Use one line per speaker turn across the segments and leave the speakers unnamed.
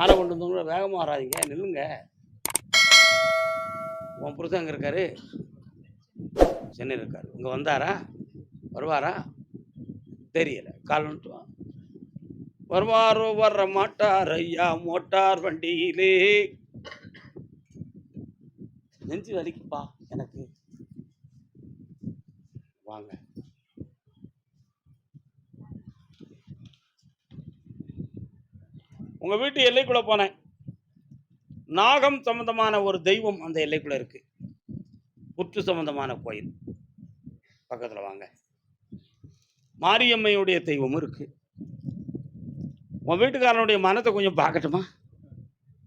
மாலை கொண்டு வந்தவங்கள வேகமாக வராதீங்க. நில்லுங்க. உன் புருஷன் அங்கே இருக்காரு? சென்னையில் இருக்கார். இங்கே வந்தாரா? வருவாரா? தெரியலை. கால் வருவாரோ வர மாட்டார் ஐயா மோட்டார் வண்டியிலே. நெஞ்சு வலிக்குப்பா எனக்கு வாங்க உங்க வீட்டு எல்லைக்குள்ள போனேன். நாகம் சம்பந்தமான ஒரு தெய்வம் அந்த எல்லைக்குள்ள இருக்கு. புற்று சம்பந்தமான கோயில். பக்கத்துல வாங்க. மாரியம்மையுடைய தெய்வமும் இருக்கு. உன் வீட்டுக்காரனுடைய மனத்தை கொஞ்சம் பார்க்கட்டுமா?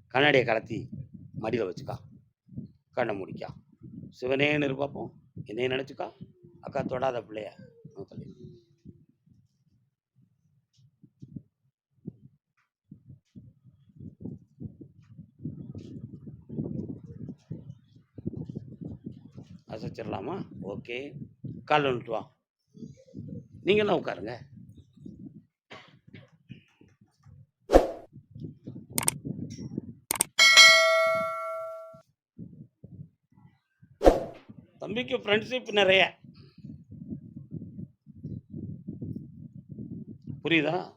கண்ணாடியை கலத்தி மடியில் வச்சுக்கா. கண்ணை முடிக்கா. சிவனேன்னு இருப்பாப்போம் என்னைய நினச்சிக்கா? அக்கா தொடாத பிள்ளைய நான் தள்ளி. அசைச்சிடலாமா? ஓகே. கால் வந்துட்டு வா. நீங்களாம் உட்காருங்க. தம்பிக்கு ஃப்ரெண்ட்ஷிப் நிறைய. புரியுதா?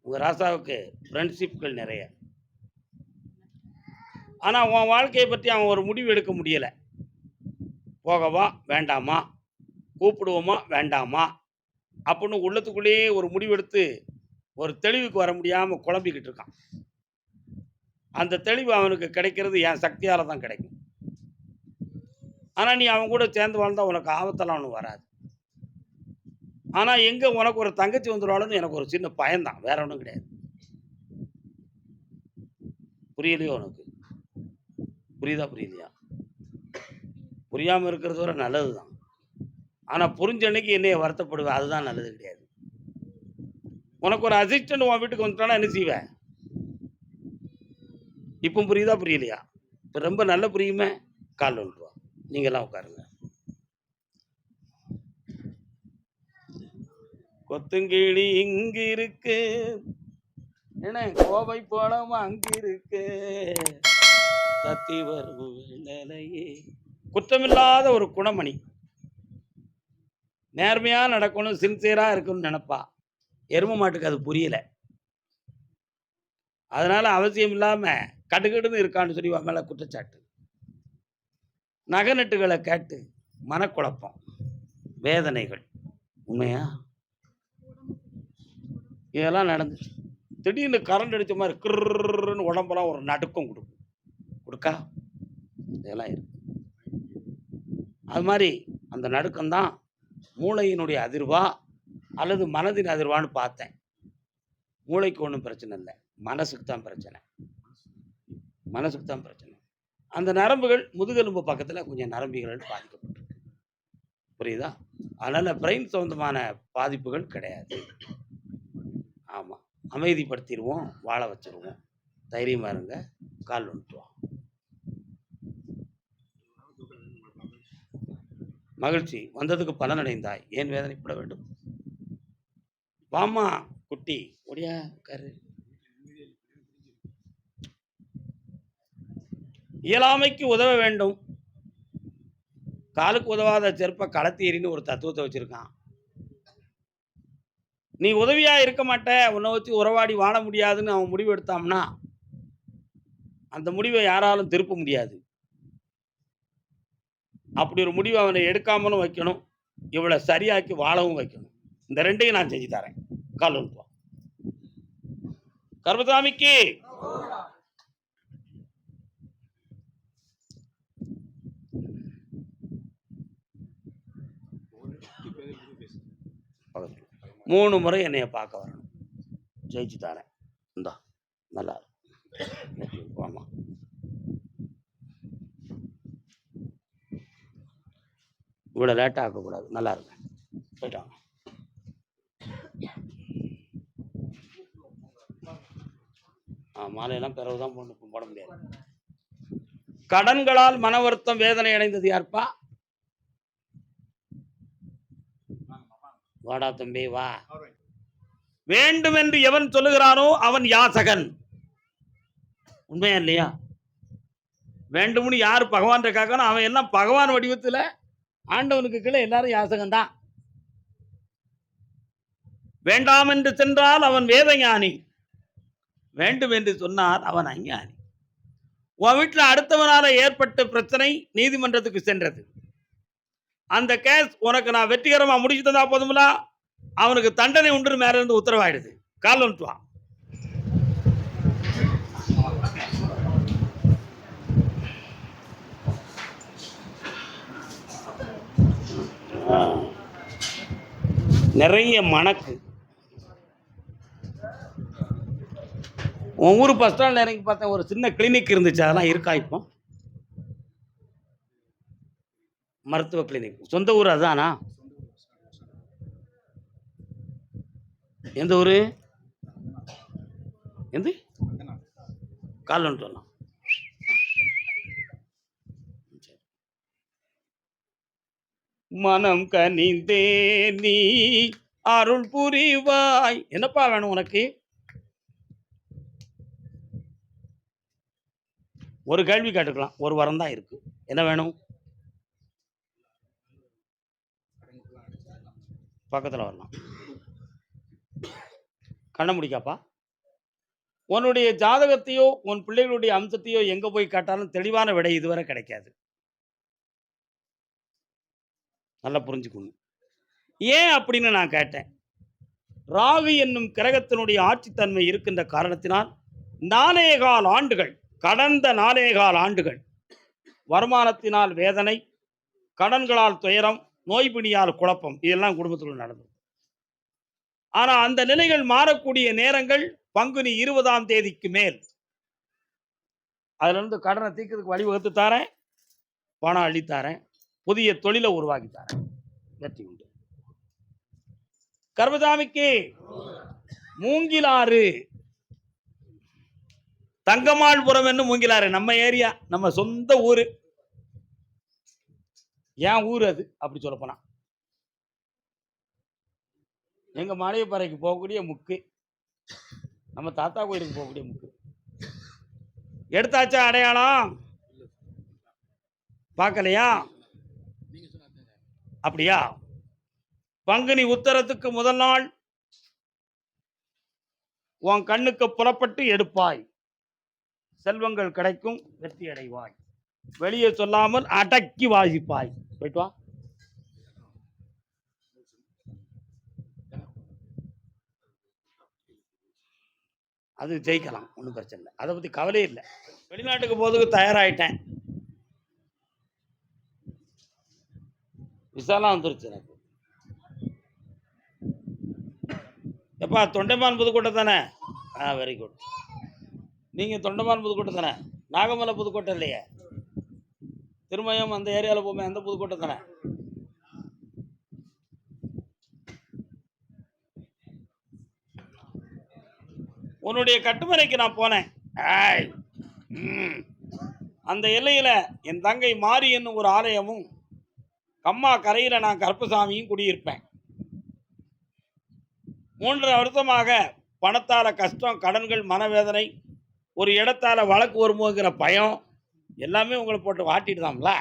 உங்க ராசாவுக்கு ஃப்ரெண்ட்ஷிப்கள் நிறைய. ஆனா உன் வாழ்க்கையை பற்றி அவன் ஒரு முடிவு எடுக்க முடியல. போகவா வேண்டாமா? கூப்பிடுவோமா வேண்டாமா? அப்படின்னு உள்ளத்துக்குள்ளேயே ஒரு முடிவெடுத்து ஒரு தெளிவுக்கு வர முடியாமல் குழம்பிக்கிட்டு இருக்கான். அந்த தெளிவு அவனுக்கு கிடைக்கிறது என் சக்தியால் தான் கிடைக்கும். ஆனால் நீ அவன் கூட சேர்ந்து வாழ்ந்தா உனக்கு ஆபத்தெல்லாம் ஒன்றும் வராது. ஆனால் எங்கே உனக்கு ஒரு தங்கச்சி வந்துடுவாளுன்னு எனக்கு ஒரு சின்ன பயம்தான். வேற ஒன்றும் கிடையாது. புரியலையோ உனக்கு? புரியுதா புரியலையா? புரியாமல் இருக்கிறது வர நல்லது தான் ஆனால் புரிஞ்ச அன்னைக்கு என்னைய வருத்தப்படுவேன். அதுதான் நல்லது கிடையாது. உனக்கு ஒரு அசிஸ்டன்ட் உன் வீட்டுக்கு வந்துட்டானா என்ன செய்வேன் இப்போ புரியுதா புரியலையா? இப்போ ரொம்ப நல்ல புரியுமே கால் ஒன்றுவா நீங்களாம் உட்காருங்க. கொத்துங்கிளி இங்கு இருக்கு. என்ன? கோவை போனோமா அங்க இருக்கு கத்தி வரும் நிலையே. குற்றமில்லாத ஒரு குணமணி. நேர்மையாக நடக்கணும் சின்சியராக இருக்கணும்னு நினப்பா. எரும மாட்டுக்கு அது புரியல. அதனால அவசியம் இல்லாமல் கடுகடுன்னு இருக்கான்னு சொல்லி மேலே மேல குற்றச்சாட்டு. நகநட்டுகளை கேட்டு மனக்குழப்பம் வேதனைகள். உண்மையா? இதெல்லாம் நடந்துச்சு. திடீர்னு கரண்ட் அடித்த மாதிரி கிருன்னு உடம்பெல்லாம் ஒரு நடுக்கம் கொடுக்கும். கொடுக்கா? இதெல்லாம் இருக்கு. அது மாதிரி அந்த நடுக்கம்தான் மூளையினுடைய அதிர்வா அல்லது மனதின் அதிர்வான்னு பார்த்தேன். மூளைக்கு ஒன்றும் பிரச்சனை இல்லை. மனசுக்கு தான் பிரச்சனை. மனசுக்கு தான் பிரச்சனை. அந்த நரம்புகள் முதுகெலும்பு பக்கத்தில் கொஞ்சம் நரம்பிகள் பாதிக்கப்பட்டிருக்கு. புரியுதா? அதனால் பிரெயின் சம்பந்தமான பாதிப்புகள் கிடையாது. ஆமாம் அமைதிப்படுத்திடுவோம் வாழ வச்சிருவோம். தைரியமாக இருங்க. கால் வந்துட்டுவோம் மகிழ்ச்சி வந்ததுக்கு பலனடைந்தாய். ஏன் வேதனைப்பட வேண்டும்? வாமா குட்டி. ஒடியா கரு இயலாமைக்கு உதவ வேண்டும். காலுக்கு உதவாத செருப்ப களத்தீரின்னு ஒரு தத்துவத்தை வச்சிருக்கான். நீ உதவியா இருக்க மாட்ட. உன்னை வச்சு உறவாடி வாழ முடியாதுன்னு அவன் முடிவு எடுத்தான்னா அந்த முடிவை யாராலும் திருப்ப முடியாது. அப்படி ஒரு முடிவை அவனை எடுக்காமலும் வைக்கணும். இவளை சரியாக்கி வாழவும் வைக்கணும். இந்த ரெண்டையும் நான் செஞ்சு தரேன். கால் வந்துட்டு கர்மசாமிக்கு மூணு முறை என்னைய பார்க்க வரணும். ஜெயிச்சு தரேன் இந்தா நல்லா ஆமாம் இவ்வளோ லேட்டாக ஆக்கக்கூடாது நல்லா இருக்கு போயிட்டாங்க ஆ மாலையெல்லாம் பிறகு தான் போட போட முடியாது. கடன்களால் மன வருத்தம் வேதனை அடைந்தது யார்ப்பா? வாடா தம்பி வா. வேண்டும் என்று எவன் சொல்லுகிறானோ அவன் யாசகன். உண்மையா இல்லையா? வேண்டும்னு யார் பகவான் கேட்கணும் அவன் எல்லாம் பகவான் வடிவத்துல ஆண்டவனுக்கு கீழே எல்லாரும் யாசகம்தான். வேண்டாம் என்று சென்றால் அவன் வேத ஞானி வேண்டும் என்று சொன்னார் அவன் அஞ்ஞானி. உன் வீட்டில் அடுத்தவனால ஏற்பட்ட பிரச்சனை நீதிமன்றத்துக்கு சென்றது. அந்த கேஸ் உனக்கு நான் வெற்றிகரமாக முடிச்சு தந்தா போதுங்களா அவனுக்கு தண்டனை உண்டு மேலே இருந்து உத்தரவாயிடுது. கால் வந்துட்டு நிறைய மணக்கு. உன் ஊர் பஸ் ஸ்டாண்டில் இறங்கி பார்த்தேன் ஒரு சின்ன கிளினிக் இருந்துச்சு அதெல்லாம் இருக்கா இப்போ? மருத்துவ கிளினிக் சொந்த ஊர் அதானா? எந்த ஊர்? எந்த? கால் சொல்லலாம் மனம் கனிந்தே நீ அருள் புரிவாய். என்னப்பா வேணும் உனக்கு? ஒரு கேள்வி கேட்டுக்கலாம். ஒரு வரம் தான் இருக்கு. என்ன வேணும்? பக்கத்தில் வரலாம். கண்ண முடிக்காப்பா? உன்னுடைய ஜாதகத்தையோ உன் பிள்ளைகளுடைய அம்சத்தையோ எங்கே போய் கேட்டாலும் தெளிவான விடை இதுவரை கிடைக்காது. நல்லா புரிஞ்சுக்கணும் ஏன் அப்படின்னு நான் கேட்டேன். ராகு என்னும் கிரகத்தினுடைய ஆட்சித்தன்மை இருக்கின்ற காரணத்தினால் நாலேகால் ஆண்டுகள் கடந்த நாலேகால் ஆண்டுகள் வருமானத்தினால் வேதனை கடன்களால் துயரம் நோய்பிணியால் குழப்பம் இதெல்லாம் குடும்பத்துக்குள்ள நடந்தது. ஆனால் அந்த நிலைகள் மாறக்கூடிய நேரங்கள் பங்குனி இருபதாம் தேதிக்கு மேல். அதுலேருந்து கடனை தீர்க்கிறதுக்கு வழிவகுத்து தாரேன் பணம் அள்ளித்தாரேன் புதிய தொழிலை உருவாக்கித்தார். வெற்றி உண்டு. கர்மசாமிக்கு மூங்கிலாறு. தங்கமாள்புரம் என்று மூங்கிலாறு. நம்ம ஏரியா நம்ம சொந்த ஊரு. ஏன் ஊர் அது? அப்படி சொல்லப்போனா. எங்கள் எங்க போகக்கூடிய முக்கு. நம்ம தாத்தா கோயிலுக்கு போகக்கூடிய முக்கு. எடுத்தாச்சா அடையாளம்? பார்க்கலையா? அப்படியா? பங்குனி உத்தரத்துக்கு முதல் நாள் உன் கண்ணுக்கு புறப்பட்டு எடுப்பாய். செல்வங்கள் கிடைக்கும் வெற்றி அடைவாய். வெளியே சொல்லாமல் அடக்கி வாசிப்பாய். போயிட்டு வா. அது ஜெயிக்கலாம் ஒன்றும் பிரச்சனை இல்லை. அதை பற்றி கவலையே இல்லை. வெளிநாட்டுக்கு போகிறதுக்கு தயாராகிட்டேன் விசாலாம் வந்துருச்சு எனக்கு. எப்பா தொண்டைமான் புதுக்கோட்டை தானே? ஆ வெரி குட் நீங்கள் தொண்டைமான் புதுக்கோட்டை தானே? நாகமலை புதுக்கோட்டை இல்லையே? திருமயம் அந்த ஏரியாவில் போமே அந்த புதுக்கோட்டை தானே? உன்னுடைய கட்டுமனைக்கு நான் போனேன். ஆய். அந்த எல்லையில் என் தங்கை மாரி என்னும் ஒரு ஆலயமும் கம்மா கரையில் நான் கருப்பசாமியும் குடியிருப்பேன். மூன்று வருஷமாக பணத்தால் கஷ்டம் கடன்கள் மனவேதனை ஒரு இடத்தால் வழக்கு வருமோங்கிற பயம் எல்லாமே உங்களை போட்டு வாட்டிடுதாம்ல?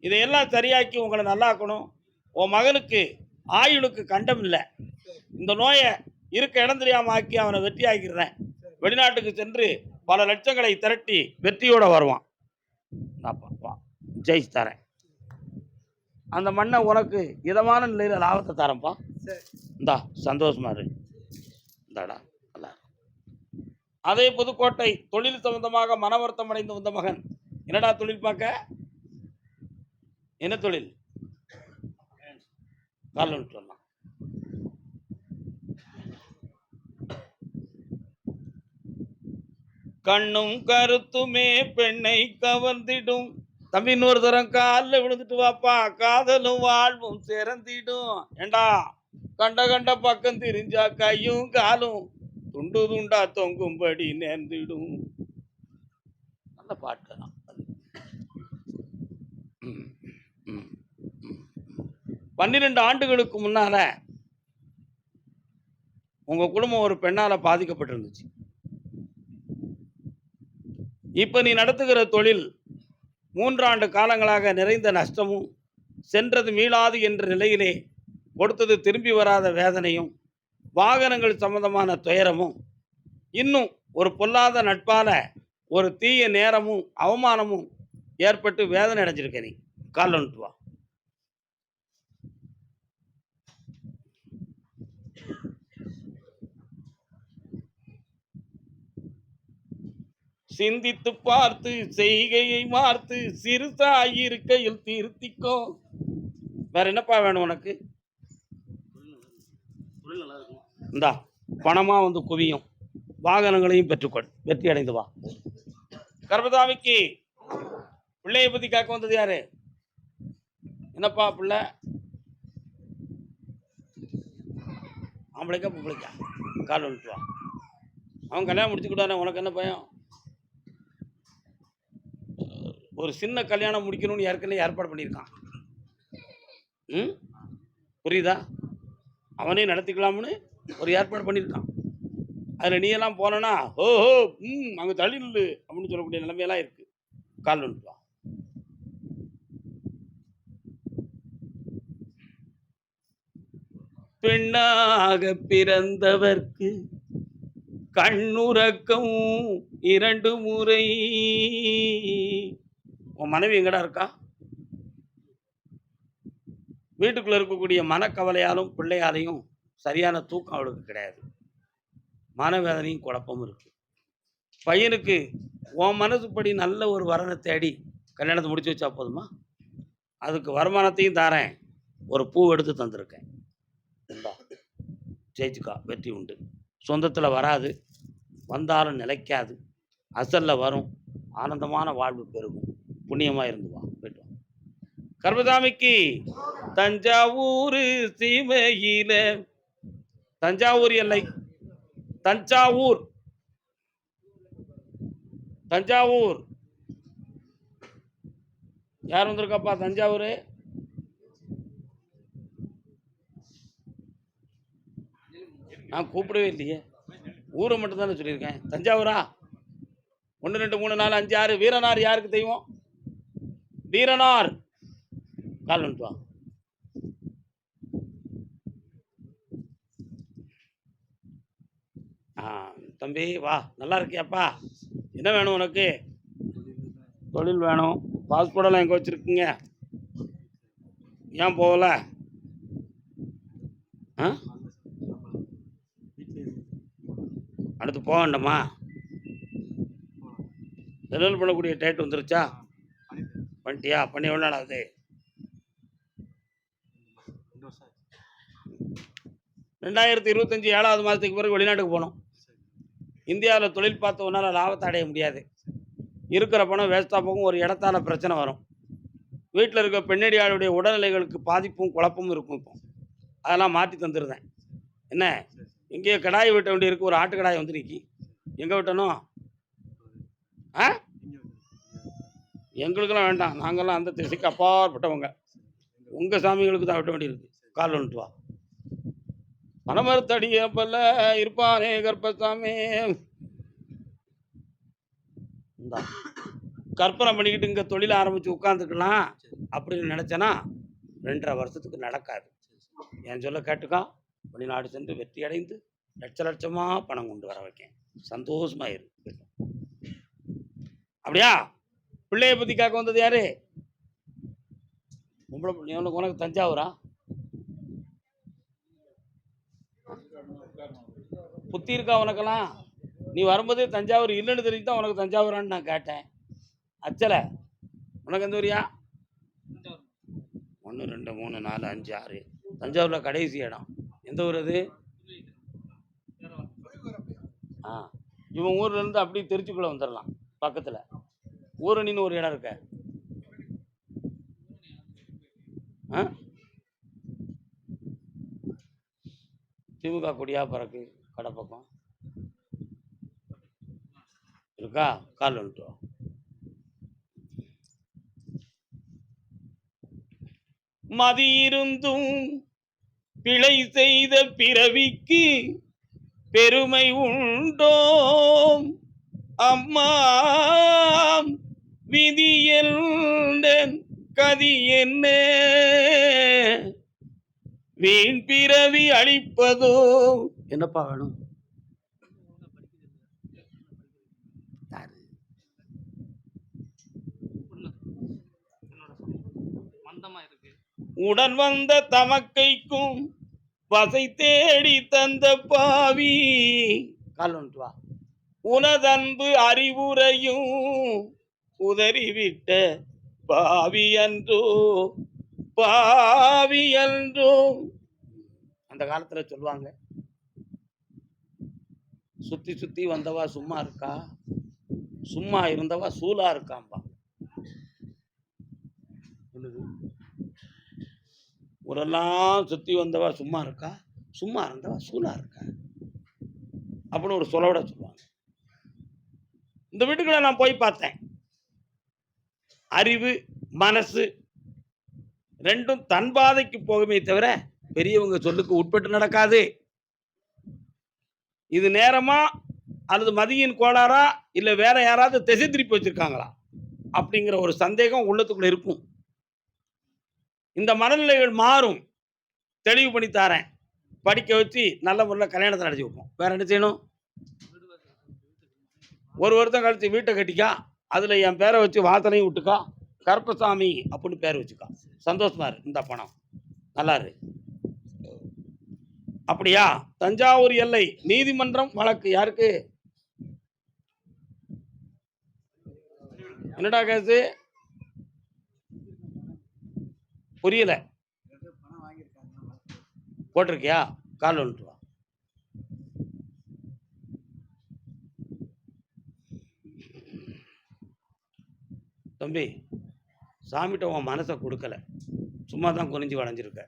இதையெல்லாம் சரியாக்கி உங்களை நல்லாக்கணும். உன் மகனுக்கு ஆயுளுக்கு கண்டம் இல்லை. இந்த நோயை இருக்க இடம் தெரியாமல் ஆக்கி அவனை வெற்றி ஆக்கிடுறேன் வெளிநாட்டுக்கு சென்று பல லட்சங்களை திரட்டி வெற்றியோட வருவான். நான் பா- ஜெயிச்சு தரேன். அந்த மண்ணை உனக்கு இதமான நிலையில லாபத்தை தரேன்ப்பா. இந்தா சந்தோஷமா இரு. இந்தாடா நல்லா. அதே புதுக்கோட்டை தொழில் சம்பந்தமாக மன வருத்தம் அடைந்து வந்த மகன். என்னடா தொழில் பார்க்க? என்ன தொழில்? சொல்லலாம் கண்ணும் கருத்துமே பெண்ணை கவர்ந்திடும். தம்பி இன்னொரு தரம் காலில் விழுந்துட்டு வாப்பா. காதலும் வாழ்வும் சிறந்திடும். ஏண்டா? கண்ட கண்ட பக்கம் திரிஞ்சா கையும் காலும் துண்டு துண்டா தொங்கும்படி நேர்ந்திடும். நல்ல பாட்டு தான் பன்னிரெண்டு ஆண்டுகளுக்கு முன்னால உங்க குடும்பம் ஒரு பெண்ணால பாதிக்கப்பட்டிருந்துச்சு. இப்போ நீ நடத்துகிற தொழில் மூன்றாண்டு காலங்களாக நிறைந்த நஷ்டமும் சென்றது மீளாது என்ற நிலையிலே கொடுத்தது திரும்பி வராத வேதனையும் வாகனங்கள் சம்பந்தமான துயரமும் இன்னும் ஒரு பொல்லாத நட்பால ஒரு தீய நேரமும் அவமானமும் ஏற்பட்டு வேதனை அடைஞ்சிருக்க நீ கால் வா சிந்தித்து பார்த்து செய்கையை மார்த்து சிறுசாயிருக்கையில் திருத்திக்கோ. வேற என்னப்பா வேணும் உனக்கு? இந்தா பணமா வந்து குவியும். வாகனங்களையும் பெற்றுக்கொள். வெற்றி அடைந்து வா. கர்பதாமிக்கு பிள்ளையை பத்தி காக்க வந்தது யாரு? என்னப்பா பிள்ளை? ஆம்பளைக்கா பொம்பளைக்கா? கால் வந்துட்டு வா அவன் கல்யாணம் முடிச்சுக்கிட்டானே உனக்கு என்ன பயம்? ஒரு சின்ன கல்யாணம் முடிக்கணும்னு ஏற்கனவே ஏற்பாடு பண்ணியிருக்கான். ம்? புரியுதா? அவனே நடத்திக்கலாம்னு ஒரு ஏற்பாடு பண்ணியிருக்கான். அதில் நீ எல்லாம் போனனா ஓஹோ ம் அங்கே தள்ளி நில்லு அப்படின்னு சொல்லக்கூடிய நிலைமையெல்லாம் இருக்குது கால் வந்துட்டு பெண்ணாக பிறந்தவர்க்கு கண்ணுறக்கம் இரண்டு முறை. உன் மனைவி எங்கடா இருக்கா? வீட்டுக்குள்ளே இருக்கக்கூடிய மனக்கவலையாலும் பிள்ளையாலையும் சரியான தூக்கம் அவளுக்கு கிடையாது. மனவேதனையும் குழப்பமும் இருக்கு. பையனுக்கு உன் மனசுப்படி நல்ல ஒரு வரனை தேடி கல்யாணத்தை முடிச்சு வச்சா போதுமா? அதுக்கு வருமானத்தையும் தரேன். ஒரு பூ எடுத்து தந்திருக்கேன். ஜெயிச்சுக்கா வெற்றி உண்டு. சொந்தத்தில் வராது. வந்தாலும் நிலைக்காது. அசலில் வரும். ஆனந்தமான வாழ்வு பெருகும். புண்ணியமாக இருந்துவான் போயிட்டு வா தஞ்சாவூர் சீமையில தஞ்சாவூர் எல்லை தஞ்சாவூர் தஞ்சாவூர். யார் வந்திருக்காப்பா தஞ்சாவூர்? நான் கூப்பிடவே இல்லையே. ஊரை மட்டும் தானே சொல்லியிருக்கேன். தஞ்சாவூரா? ஒன்று ரெண்டு மூணு நாலு அஞ்சு ஆறு. வீரனார் யாருக்கு தெய்வம்? வீரனார். கால் வந்துட்டு தம்பி வா. நல்லா இருக்கியாப்பா? என்ன வேணும் உனக்கு? தொழில் வேணும். பாஸ்போர்ட்டெல்லாம் எங்கே வச்சுருக்கீங்க? ஏன் போகல? ஆ? அடுத்து போக வேண்டாமா? டெலிவரி பண்ணக்கூடிய டேட் வந்துருச்சா? பண்ணிட்டியா? பண்ணி எவ்வளோ நாள் ஆகுது? ரெண்டாயிரத்தி இருபத்தஞ்சி ஏழாவது மாதத்துக்கு பிறகு வெளிநாட்டுக்கு போகணும் இந்தியாவில் தொழில் பார்த்தவனால லாபத்தை அடைய முடியாது. இருக்கிற பணம் வேஸ்ட்டாக போகும் ஒரு இடத்தால பிரச்சனை வரும். வீட்டில் இருக்க பெண்ணடியாளுடைய உடல்நிலைகளுக்கு பாதிப்பும் குழப்பமும் இருக்கும் இப்போ. அதெல்லாம் மாற்றி தந்துருந்தேன். என்ன? எங்கேயோ கடாய் வெட்ட வேண்டி இருக்கு ஒரு ஆட்டு கடாய் வந்து நிற்கி எங்கே வெட்டணும்? ஆ? எங்களுக்கெல்லாம் வேண்டாம். நாங்கள்லாம் அந்த திசைக்கு அப்பாற்பட்டவங்க. உங்கள் சாமிகளுக்கு தான் வெட்ட வேண்டியிருக்கு. கால் வந்துட்டு வா. பனமரத்தடிய பல்ல இருப்பானே கர்ப்பசாமி. இந்தா. கற்பனை பண்ணிக்கிட்டு இங்கே தொழில் ஆரம்பித்து உட்காந்துக்கலாம் அப்படின்னு நினச்சேன்னா ரெண்டரை வருஷத்துக்கு நடக்காது. என் சொல்ல கேட்டுக்கா. வெளிநாடு சென்று வெற்றி அடைந்து லட்ச லட்சமாக பணம் கொண்டு வர வைக்கேன். சந்தோஷமாக இருக்கு அப்படியா? பிள்ளைய பற்றி கேட்க வந்தது யாரு? உங்களை உனக்கு உனக்கு தஞ்சாவூரா? புத்தி இருக்கா உனக்கெல்லாம்? நீ வரும்போதே தஞ்சாவூர் இல்லைன்னு தெரிஞ்சு தான் உனக்கு தஞ்சாவூரான்னு நான் கேட்டேன். அச்சலை உனக்கு எந்த ஊரியா? ஒன்று ரெண்டு மூணு நாலு அஞ்சு ஆறு. தஞ்சாவூரில் கடைசி இடம். எந்த ஊர் அது? ஆ. இவன் ஊர்லேருந்து அப்படியே திருச்சிக்குள்ளே வந்துடலாம் பக்கத்தில். ஊரணின்னு ஒரு இடம் இருக்க. ஆ? திமுக கொடியா பறக்கு கடை பக்கம். இருக்கா? கால் வந்துட்டு மதியிருந்தும் பிழை செய்த பிறவிக்கு பெருமை உண்டோம். அம்மா விதி என்றேன் கதி என்ன? வீண் பிறவி அழிப்பதோ? என்னப்பா வேணும்? உடன் வந்த தமக்கைக்கும் வசை தேடி தந்த பாவி. கால் உனதன்பு அறிவுரையும் உதறிவிட்ட பாவி அன்றோ பாவி அந்த காலத்துல சொல்லுவாங்க சுத்தி சுத்தி வந்தவா சும்மா இருக்கா? சும்மா இருந்தவா சூலா இருக்காம்பா. ஊரெல்லாம் சுத்தி வந்தவா சும்மா இருக்கா? சும்மா இருந்தவா சூலா இருக்கா? அப்படின்னு ஒரு சொலவிட சொல்லுவாங்க. இந்த வீட்டுக்குள்ள நான் போய் பார்த்தேன். அறிவு மனசு ரெண்டும் தன் பாதைக்கு போகுமே தவிர பெரியவங்க சொல்லுக்கு உட்பட்டு நடக்காது. இது நேரமா அல்லது மதியின் கோளாறா? இல்லை வேற யாராவது திசை திருப்பி வச்சிருக்காங்களா? அப்படிங்கிற ஒரு சந்தேகம் உள்ளத்துக்குள்ள இருக்கும். இந்த மனநிலைகள் மாறும். தெளிவு பண்ணி தாரேன். படிக்க வச்சு நல்ல முறையில் கல்யாணத்தை நடத்தி வைப்போம். வேற என்ன செய்யணும்? ஒரு வருஷம் கழிச்சு வீட்டை கட்டிக்கா? அதில் என் பேரை வச்சு வாசனையும் விட்டுக்கா. கருப்பசாமி அப்படின்னு பேர் வச்சுக்கா. சந்தோஷமா இரு இந்த பணம். நல்லா இரு. அப்படியா? தஞ்சாவூர் எல்லை நீதிமன்றம் வழக்கு யாருக்கு? என்னடா கேசு புரியல. போட்டிருக்கியா? கால் வந்துட்டு வா தம்பி சாமிகிட்ட உன் மனசை கொடுக்கல. சும்மா தான் குனிஞ்சு வளைஞ்சிருக்க.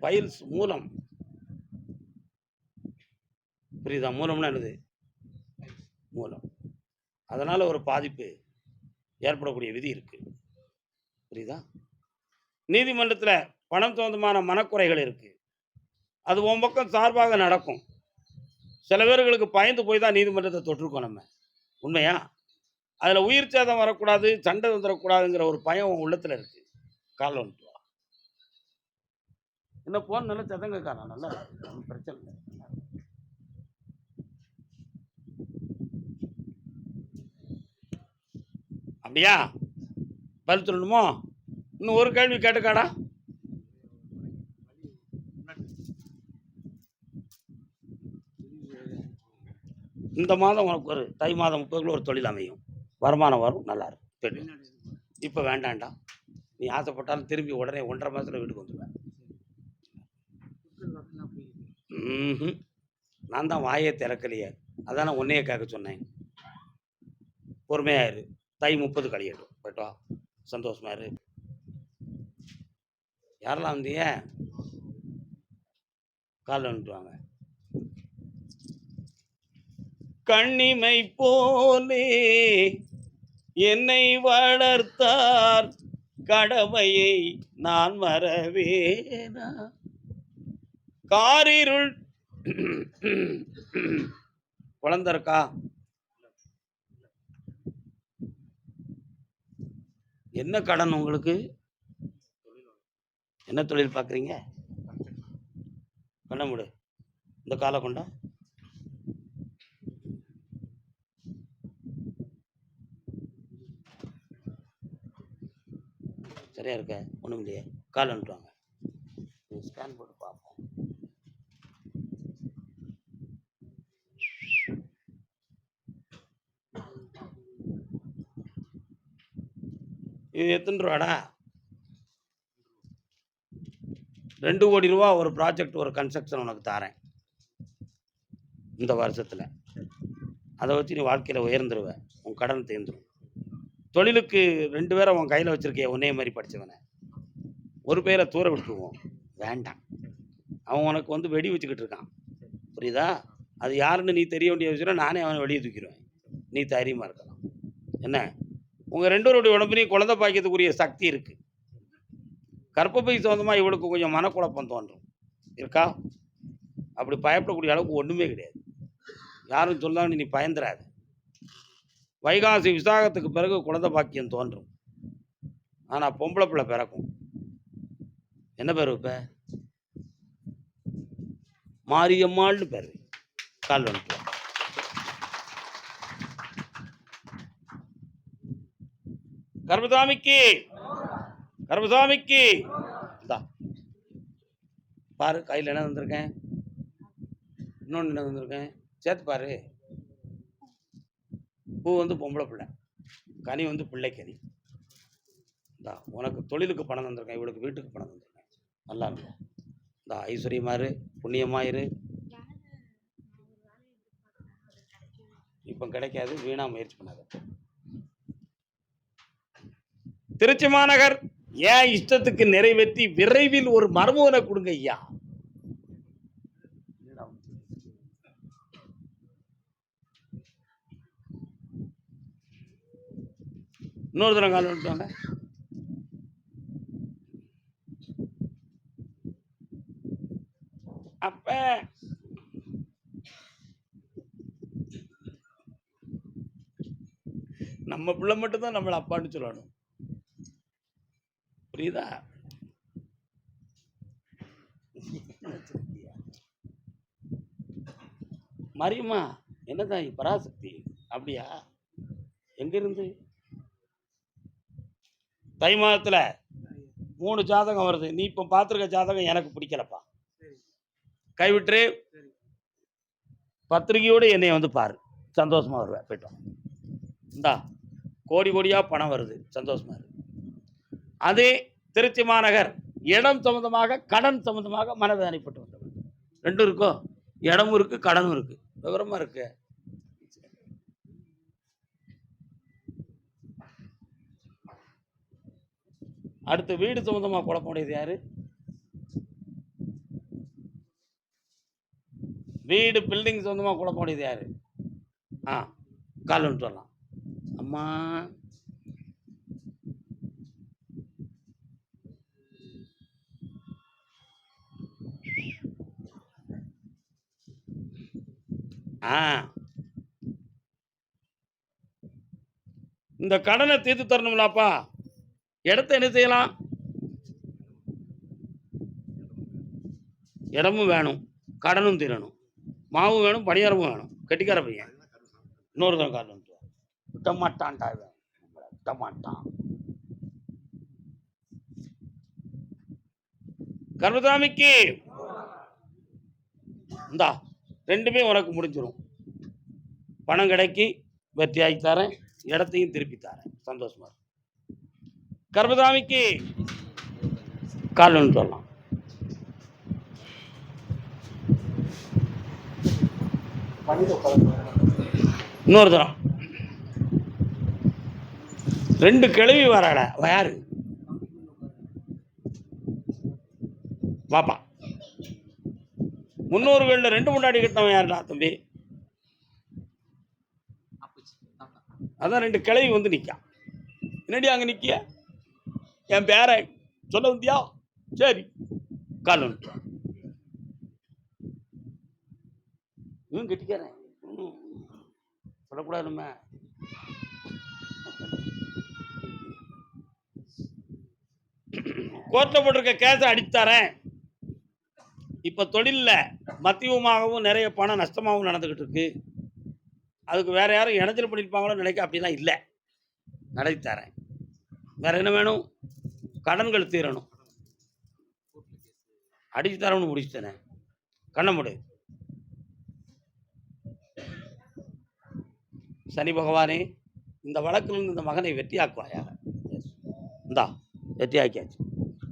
ஃபைல்ஸ் மூலம். புரியுதா? மூலம்னா என்னது? மூலம். அதனால் ஒரு பாதிப்பு. ஏற்படக்கூடிய விதி இருக்குது புரியுதா? நீதிமன்றத்தில் பணம் சம்பந்தமான மனக்குறைகள் இருக்குது அது உன் பக்கம் சார்பாக நடக்கும். சில பேர்களுக்கு பயந்து போய் தான் நீதிமன்றத்தை தொட்டிருக்கோம் நம்ம. உண்மையா? அதில் உயிர் சேதம் வரக்கூடாது சண்டை வந்துடக்கூடாதுங்கிற ஒரு பயம் உன் உள்ளத்தில் இருக்குது காலில் வந்துட்டு வா. என்ன போன் நல்லா சதங்க காரணம் நல்லா பிரச்சனை இல்லை. அப்படியா? பதில் சொல்லணுமோ? இன்னும் ஒரு கேள்வி கேட்டுக்காடா. இந்த மாதம் உனக்கு ஒரு தை மாதம் முப்பதுக்குள்ள ஒரு தொழில் அமையும். வருமானம் வரும் நல்லா இருக்கும். தெரியும் இப்போ வேண்டாண்டா நீ ஆசைப்பட்டாலும் திரும்பி உடனே ஒன்றரை மாதத்தில் வீட்டுக்கு வந்துடுவேன் ம்ஹும். நான் தான் வாயே திறக்கலையே. அதான் நான் உன்னையே கேட்க சொன்னேன். பொறுமையாயிரு தை முப்பது கழியட்டும். போயிட்டு வா சந்தோஷமா இரு யாரெல்லாம் வந்தீங்க? காலில் வந்துட்டு வாங்க கண்ணிமை போலே என்னை வளர்த்தார். கடமையை நான் மறவேனா? காரிருள் குழந்தை இருக்கா என்ன கடன் உங்களுக்கு? என்ன தொழில் பார்க்குறீங்க பண்ண முடு. இந்த காலை கொண்டா. சரியா இருக்க? ஒன்றும் இல்லையே. கால் அனுப்புவாங்க ஸ்கேன் போட்டு இது எத்தனை ரூபாடா? ரெண்டு கோடி ரூபா ஒரு ப்ராஜெக்ட் ஒரு கன்ஸ்ட்ரக்ஷன் உனக்கு தரேன். இந்த வருஷத்தில். அதை வச்சு நீ வாழ்க்கையில் உயர்ந்துருவேன் உன் கடன் தீர்ந்துடும் தொழிலுக்கு ரெண்டு பேரை உன் கையில் வச்சுருக்கிய உன்னே மாதிரி படித்தவனை ஒரு பேரை தூர விட்டுருவோம். வேண்டாம். அவன் உனக்கு வந்து வெடி வச்சுக்கிட்டு இருக்கான். புரியுதா? அது யாருன்னு நீ தெரிய வேண்டிய விஷயம் நானே அவனை வெளியே தூக்கிடுவேன். நீ தைரியமாக இருக்கலாம். என்ன? உங்கள் ரெண்டு பேருடைய உடம்புலையும் குழந்தை பாய்க்கிறதுக்குரிய சக்தி இருக்குது கற்பப்பை சொந்தமாக இவளுக்கு கொஞ்சம் மனக்குழப்பம் தோன்றும். இருக்கா? அப்படி பயப்படக்கூடிய அளவுக்கு ஒன்றுமே கிடையாது. யாரும் சொல்லாமல் நீ பயந்துடாது வைகாசி விசாகத்துக்கு பிறகு குழந்தை பாக்கியம் தோன்றும். ஆனால் பொம்பளை பிள்ளை பிறக்கும். என்ன பேர் வைப்ப? மாரியம்மாள்னு பேர் கால் வந்துட்டு கர்மசாமிக்கு கர்மசாமிக்கு இந்தா பாரு கையில் என்ன வந்திருக்கேன் இன்னொன்று என்ன வந்திருக்கேன் சேர்த்து பாரு. பூ வந்து பொம்பளை பிள்ளை. கனி வந்து பிள்ளை கனி. இந்தா உனக்கு தொழிலுக்கு பணம் தந்திருக்கேன். இவளுக்கு வீட்டுக்கு பணம் தந்திருக்கேன். நல்லா இருக்கும் இந்த ஐஸ்வர்யமாரு புண்ணியமாயிரு இப்போ கிடைக்காது வீணா முயற்சி பண்ணாத. திருச்சி மாநகர் ஏன் இஷ்டத்துக்கு நிறைவேற்றி விரைவில் ஒரு மர்மவனை கொடுங்க ஐயா? இன்னொரு தரம் கால் அப்ப நம்ம பிள்ளை மட்டும்தான் நம்மளை அப்பான்னு சொல்லணும். புரியுதா? மரியம்மா என்னதான் பராசக்தி? அப்படியா? எங்கிருந்து? தை மாதத்துல மூணு ஜாதகம் வருது. நீ இப்போ பார்த்துருக்க ஜாதகம் எனக்கு பிடிக்கலப்பா. கைவிட்டு பத்திரிகையோடு என்னை வந்து பாரு. சந்தோஷமா வருவேன். போயிட்டோம் இந்தா கோடி கோடியா பணம் வருது. சந்தோஷமா இருக்கு அதே திருச்சி மாநகர் இடம் சம்பந்தமாக கடன் சம்பந்தமாக மனவேதனைப்பட்டு வந்தவர். ரெண்டும் இருக்கோ? இடமும் இருக்கு கடனும் இருக்கு. விவரமா இருக்கு. அடுத்து வீடு சம்பந்தமா குழப்பமுடையது யாரு? வீடு பில்டிங் சொந்தமாக குழப்பமுடையது யாரு? ஆ கால் வந்துட்டு வரலாம். அம்மா ஆ. இந்த கடனை தீர்த்து தரணும்லாப்பா. இடத்த என்ன செய்யலாம்? இடமும் வேணும் கடனும் தீரணும். மாவும் வேணும் பணியாரமும் வேணும். கெட்டிக்கார பையன். இன்னொரு தான் காரணம் விட்ட மாட்டான்டா இவன். விட்ட மாட்டான் இந்தா. ரெண்டுமே உனக்கு முடிஞ்சிடும் பணம் கிடைக்கி வெற்றியாகி தரேன் இடத்தையும் திருப்பி தரேன். சந்தோஷமா கர்பதாமிக்கு கர்மசாமிக்கு சொல்லலாம். இன்னொரு தரம். ரெண்டு கிழவி வராடா யாரு? பாப்பா முன்னோர்களில் ரெண்டு முன்னாடி கட்டினவன் யாருடா தம்பி? அதான் ரெண்டு கிளவி வந்து நிற்கான் என்னடி அங்கே நிற்கிய என் பேரை சொல்ல வந்தியா? சரி கால் இவன் கெட்டிக்கிறேன் சொல்லக்கூடாது நம்ம கோர்ட்டில் போட்டிருக்க கேஸை அடித்தாரேன் இப்போ தொழிலில் மத்தியமாகவும் நிறைய பணம் நஷ்டமாகவும் நடந்துக்கிட்டு இருக்கு அதுக்கு வேற யாரும் இடைஞ்சல் பண்ணியிருப்பாங்களோ நினைக்க அப்படிலாம் இல்லை. நடத்தி தரேன். வேற என்ன வேணும்? கடன்கள் தீரணும். அடிச்சு தரணும்னு முடிச்சு கண்ண முடி. சனி பகவானே இந்த வழக்கிலிருந்து இந்த மகனை வெற்றியாக்குவாயா இந்தா வெற்றியாக்கியாச்சு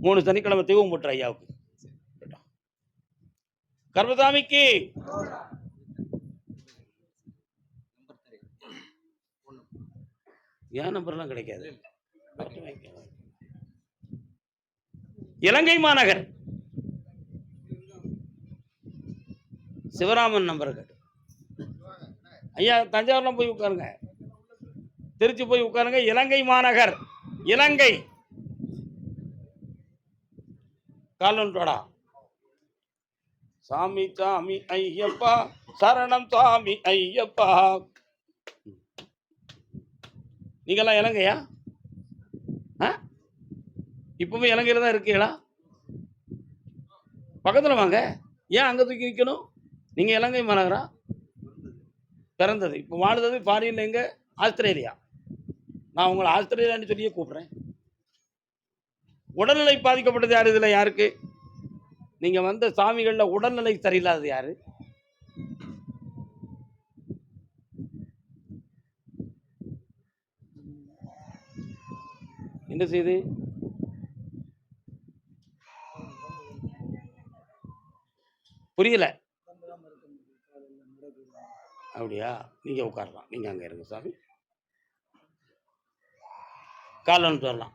மூணு சனிக்கிழமை தீவும் போட்டுரு ஐயாவுக்கு.
கர்பதாமிக்கு
ஏன் நம்பர்லாம் கிடைக்காது? இலங்கை மாநகர். சிவராமன் நம்பர் கேட்டு. ஐயா தஞ்சாவூர்லாம் போய் உட்காருங்க. திருச்சி போய் உட்காருங்க. இலங்கை மாநகர். இலங்கை. காலன்டோடா சாமி சாமி ஐயப்பா சரணம் சாமி ஐயப்பா. நீங்கெல்லாம் இலங்கையா? ஆ? இப்பவுமே இலங்கையில் தான் இருக்கீங்களா? பக்கத்தில் வாங்க. ஏன் அங்கே தூக்கி நிற்கணும் நீங்கள் இலங்கை மாநகரா? பிறந்தது. இப்போ வாழ்ந்தது ஃபாரின்ல எங்கே? ஆஸ்திரேலியா. நான் உங்களை ஆஸ்திரேலியான்னு சொல்லியே கூப்பிட்றேன். உடல்நிலை பாதிக்கப்பட்டது யார்? இதில் யாருக்கு? நீங்கள் வந்த சாமிகளில் உடல்நிலை சரியில்லாதது யாரு? என்ன செய்து? புரியல. அப்படியா? நீங்கள் உட்காரலாம். நீங்கள் அங்கே இருங்க சாமி. காலன்னு சொல்லலாம் வரலாம்